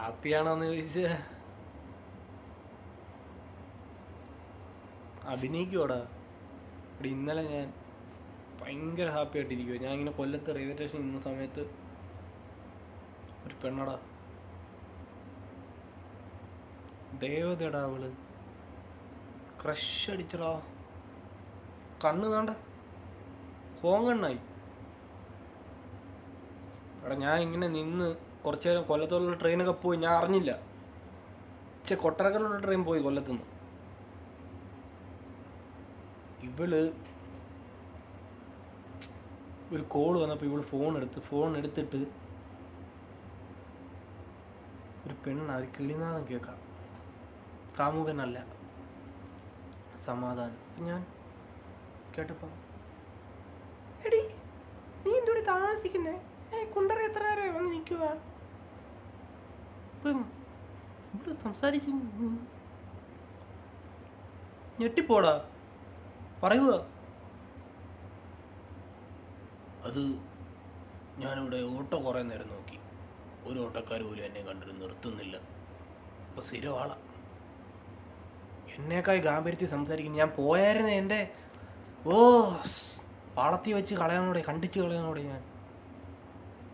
ഹാപ്പിയാണോന്ന് ചോദിച്ച. അഭിനയിക്കുവാടാ? ഇവിടെ ഇന്നലെ ഞാൻ ഭയങ്കര ഹാപ്പി ആയിട്ടിരിക്കുക ഞാൻ ഇങ്ങനെ കൊല്ലത്ത് റെയിൽവേ സ്റ്റേഷൻ നിന്ന സമയത്ത് ഒരു പെണ്ണടാ. ദേവതടാ അവൾ. ക്രഷ് അടിച്ചടാ. കണ്ണ് താണ്ട. കോങ്ങണ്ണായി. എടാ ഞാൻ ഇങ്ങനെ നിന്ന് കുറച്ച് നേരം കൊല്ലത്തോടുള്ള ട്രെയിനൊക്കെ പോയി ഞാൻ അറിഞ്ഞില്ല. ചെ കൊട്ടരക്കലുള്ള ട്രെയിൻ പോയി കൊല്ലത്തുനിന്ന്. ഇവൾ ഒരു കോൾ വന്നപ്പോൾ ഇവൾ ഫോൺ എടുത്ത് ഫോൺ എടുത്തിട്ട് ഒരു പെണ്ണ ഒരു കിളിനാഥം കേൾക്കാം കാമുകനല്ല. സമാധാനം. അപ്പം ഞാൻ കേട്ടപ്പോൾ എടി നീ എന്തുകൂടി താമസിക്കുന്നേ? കുണ്ടറ എത്ര നേരം വന്ന് നിൽക്കുക ഇപ്പം ഇവിടെ സംസാരിക്കും. ഞെട്ടിപ്പോടാ. പറയുക അത് ഞാനിവിടെ ഓട്ടോ കുറേ നേരം നോക്കി. ഒരു ഓട്ടോക്കാർ പോലും എന്നെ കണ്ടിട്ട് നിർത്തുന്നില്ല. അപ്പം സ്ഥിരവാള. എന്നേക്കായി ഗാംഭീര്യത്തിൽ സംസാരിക്കുന്നു. ഞാൻ പോയായിരുന്നേ എന്റെ. ഓ പാളത്തി വെച്ച് കളയാനോടെ കണ്ടിച്ച് കളയാനോടെ ഞാൻ.